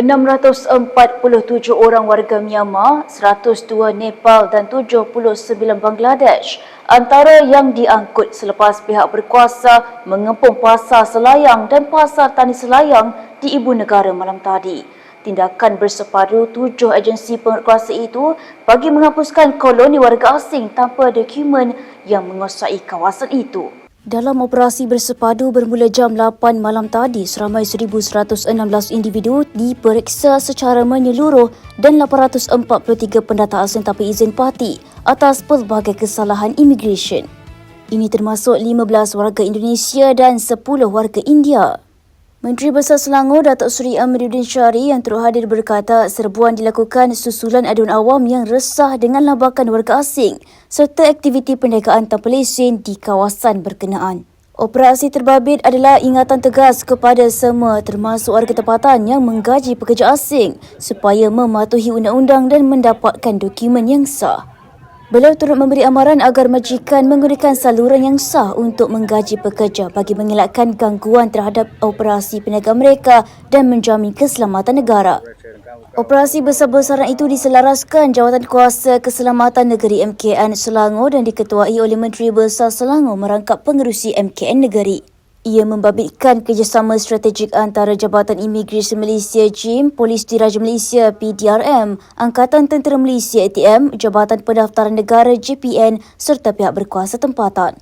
647 orang warga Myanmar, 102 Nepal dan 79 Bangladesh antara yang diangkut selepas pihak berkuasa mengepung pasar selayang dan pasar tani selayang di ibu negara malam tadi. Tindakan bersepadu tujuh agensi penguasa itu bagi menghapuskan koloni warga asing tanpa dokumen yang menguasai kawasan itu. Dalam operasi bersepadu bermula jam 8 malam tadi, seramai 1,116 individu diperiksa secara menyeluruh dan 843 pendata asing tanpa izin parti atas pelbagai kesalahan imigresen. Ini termasuk 15 warga Indonesia dan 10 warga India. Menteri Besar Selangor Datuk Seri Amiruddin Syari yang turut hadir berkata serbuan dilakukan susulan aduan awam yang resah dengan lambakan warga asing serta aktiviti perniagaan tanpa lesen di kawasan berkenaan. Operasi terbabit adalah ingatan tegas kepada semua termasuk warga tempatan yang menggaji pekerja asing supaya mematuhi undang-undang dan mendapatkan dokumen yang sah. Beliau turut memberi amaran agar majikan menggunakan saluran yang sah untuk menggaji pekerja bagi mengelakkan gangguan terhadap operasi peniaga mereka dan menjamin keselamatan negara. Operasi besar-besaran itu diselaraskan Jawatan Kuasa Keselamatan Negeri MKN Selangor dan diketuai oleh Menteri Besar Selangor merangkap pengerusi MKN Negeri. Ia membabitkan kerjasama strategik antara Jabatan Imigresen Malaysia JIM, Polis Diraja Malaysia PDRM, Angkatan Tentera Malaysia ATM, Jabatan Pendaftaran Negara JPN serta pihak berkuasa tempatan.